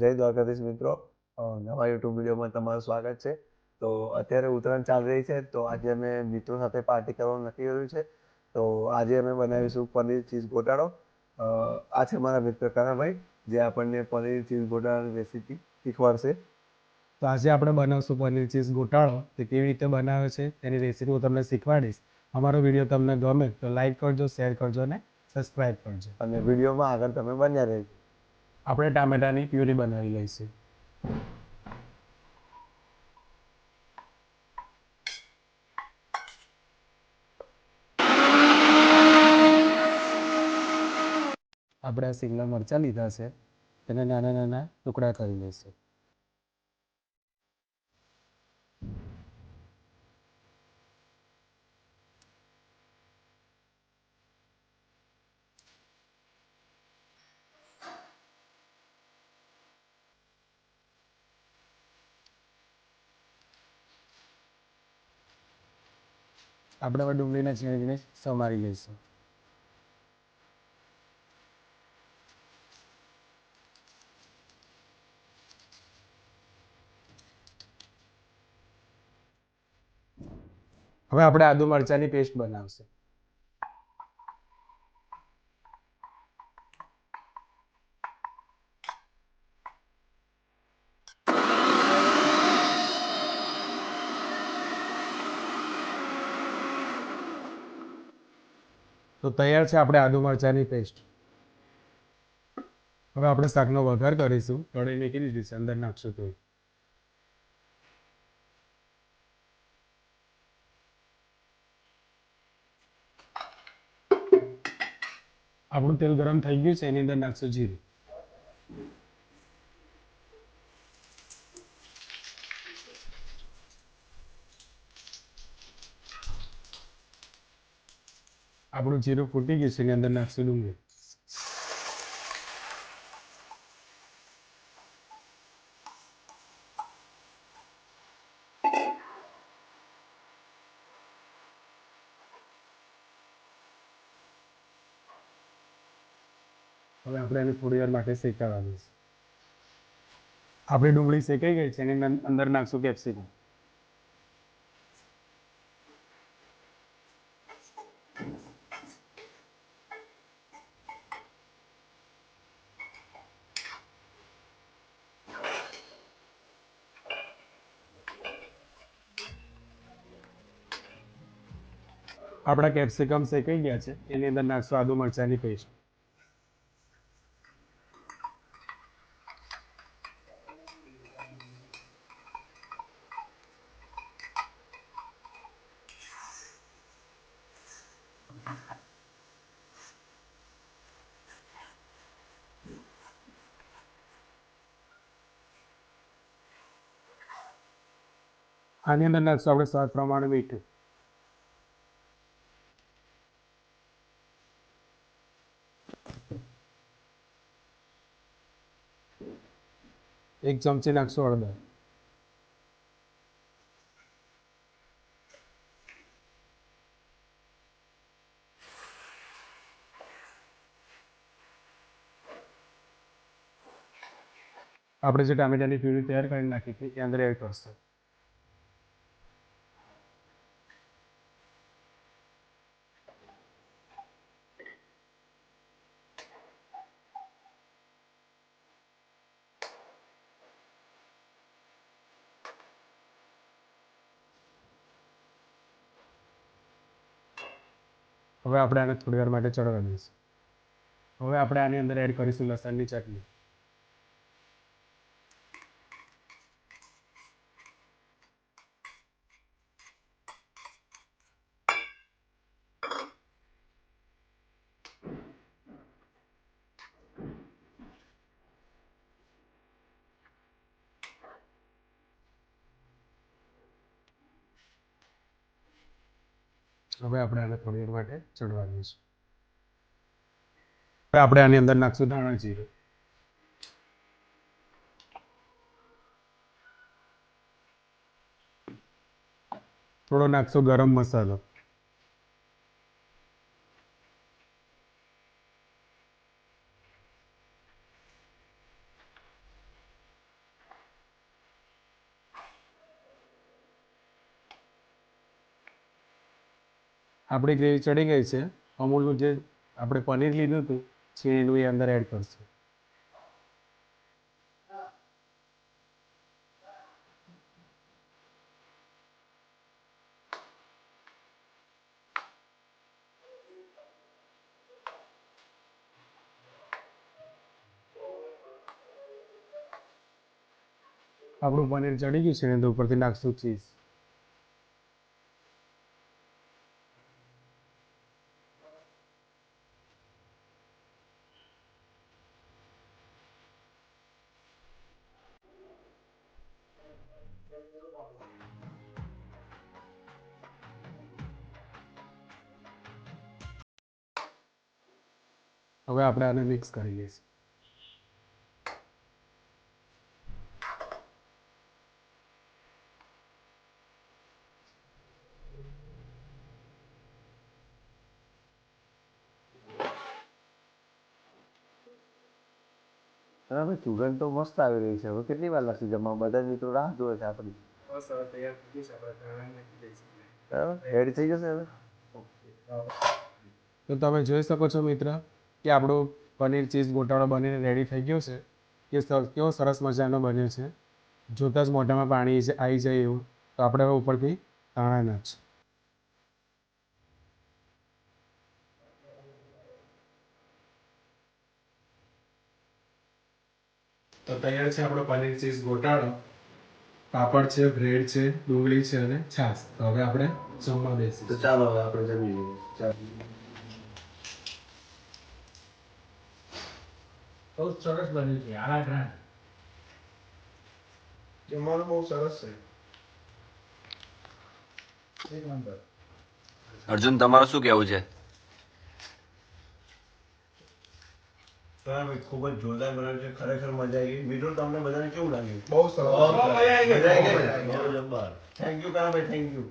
જય દ્વારકાધીશ મિત્રો. નવા યુટ્યુબ વિડીયોમાં તમારું સ્વાગત છે. તો અત્યારે ઉત્તરાયણ ચાલી રહી છે તો આજે અમે મિત્રો સાથે પાર્ટી કરવાનું નક્કી કર્યું છે. તો આજે અમે બનાવીશું પનીર ચીઝ ગોટાળો. આ છે મારા મિત્ર કરાભાઈ જે આપણને પનીર ચીઝ ગોટાળાની રેસીપી શીખવાડશે. તો આજે આપણે બનાવશું પનીર ચીઝ ગોટાળો. તે કેવી રીતે બનાવે છે તેની રેસીપી હું તમને શીખવાડીશ. અમારો વીડિયો તમને ગમે તો લાઈક કરજો શેર કરજો અને સબસ્ક્રાઈબ કરજો. અને વિડીયોમાં આગળ તમે બન્યા રહેજો. આપણે ટામેટાની પ્યુરી બનાવી લઈશું. આપણે આ સિંગલા મરચાં લીધા છે. તેને નાના નાના ટુકડા કરી લઈશું. આપણે હવે ડુંગળીને છીણીને સમારી લઈશું હવે આપણે આદુ મરચાંની પેસ્ટ બનાવશે. તો તૈયાર છે આપણે આદુ મરચાંની પેસ્ટ હવે આપણે શાકનો વઘાર કરીશું. કઢી મૂકી દીધી છે અંદર નાખશું તો આપણું તેલ ગરમ થઈ ગયું છે, એની અંદર નાખશું જીરું. આપણું જીરું ફૂટી ગયું છે એની અંદર નાખશું ડુંગળી હવે આપણે એને થોડી વાર માટે શેકાવાનું છે આપણી ડુંગળી શેકાઈ ગઈ છે એની અં- અંદર નાખશું કેપ્સિકમ આપણા કેપ્સિકમ શેકાઈ ગયા છે. એની અંદર નાખશું આદુ મરચાંની પેસ્ટ આની અંદર નાખશું આપણે સ્વાદ પ્રમાણે મીઠું એક ચમચી નાખશું હળદર આપણે જે ટામેટાની પ્યુરી તૈયાર કરી નાખી હતી એ અંદર એડ કરશું. હવે આપણે આને થોડી વાર માટે ચડવા દઈશું હવે આપણે આની અંદર એડ કરીશું લસણની ચટણી. હવે આપણે આને થોડી વાર માટે ચડવા દઈશું હવે આપણે આની અંદર નાખશું ધાણા જીરું. થોડો નાખશો ગરમ મસાલો. આપણી ગ્રેવી ચડી ગઈ છે. અમૂલનું જે આપણે પનીર લીધું હતું છીણીનું એ અંદર એડ કરશું. આપણું પનીર ચડી ગયું છે ને, તો ઉપરથી નાખશું ચીઝ હવે આપણે આને મિક્સ કરી લઈશું અને હવે સુગંધ તો મસ્ત આવી રહી છે. હવે કેટલી વાર લાગશે જમવા? બધા મિત્રો રાહ જોવે છે આપણી. બરાબર? રેડી થઈ જશે હવે? તો તમે જોઈ શકો છો મિત્ર કે આપણો પનીર ચીઝ ગોટાળો બનીને રેડી થઈ ગયો છે. કે સ- કેવો સરસ મજાનો બન્યો છે. જોતાં જ મોઢામાં પાણી આવી જાય એવું. તો આપણે હવે ઉપરથી ધાણા જ તો તૈયાર છે આપણો પનીર ચીઝ ગોટાળો. પાપડ છે બ્રેડ છે ડુંગળી છે અને છાશ. તો હવે આપણે જમવા બેસીએ તો ચાલો હવે આપણે જમી લઈએ. ચાલ. બહુ સરસ બન્યું છે આરામ જમવાનું બહુ સરસ છે. એક નંબર. અર્જુન તમારું શું કહેવું છે? ખૂબ જ જોરદાર બનાવ્યું છે. ખરેખર મજા આવી ગઈ. મિત્રો તમને બધાને કેવું લાગ્યું? બહુ સરસ. મજા આવી ગઈ. Thank you Kanabhai thank you